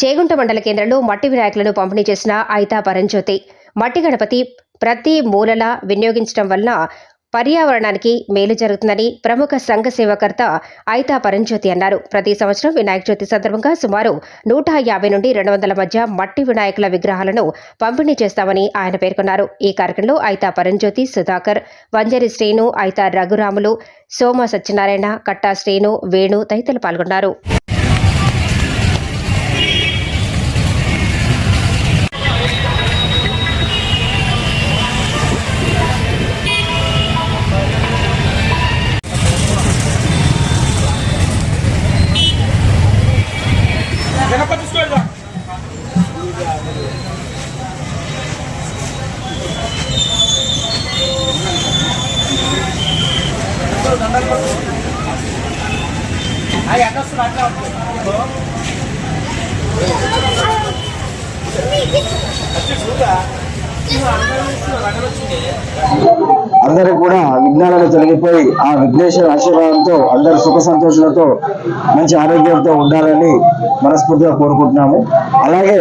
చేగుంట మండల కేంద్రంలో మట్టి వినాయకులను పంపిణీ చేసిన ఐతా పరంజ్యోతి మట్టి గణపతి ప్రతి మూలలా వినియోగించడం వలన పర్యావరణానికి మేలు జరుగుతుందని ప్రముఖ సంఘ సేవకర్త ఐతా పరంజ్యోతి అన్నారు. ప్రతి సంవత్సరం వినాయక చవితి సందర్భంగా సుమారు నూట యాభై నుండి రెండు వందల మధ్య మట్టి వినాయకుల విగ్రహాలను పంపిణీ చేస్తామని ఆయన పేర్కొన్నారు. ఈ కార్యక్రమంలో ఐతా పరంజ్యోతి సుధాకర్ వంజరి శ్రీను ఐతా రఘురాములు సోమ సత్యనారాయణ కట్టా శ్రీను వేణు తదితరులు పాల్గొన్నారు. గణపతి స్టోర్ రా. ఆ, ఎక్కడ వస్తుంది? అట్లా. అందరూ కూడా విఘ్నాలను తొలగిపోయి ఆ విఘ్నేశ్వర ఆశీర్వాదంతో అందరూ సుఖ సంతోషాలతో మంచి ఆరోగ్యంతో ఉండాలని మనస్ఫూర్తిగా కోరుకుంటున్నాము. అలాగే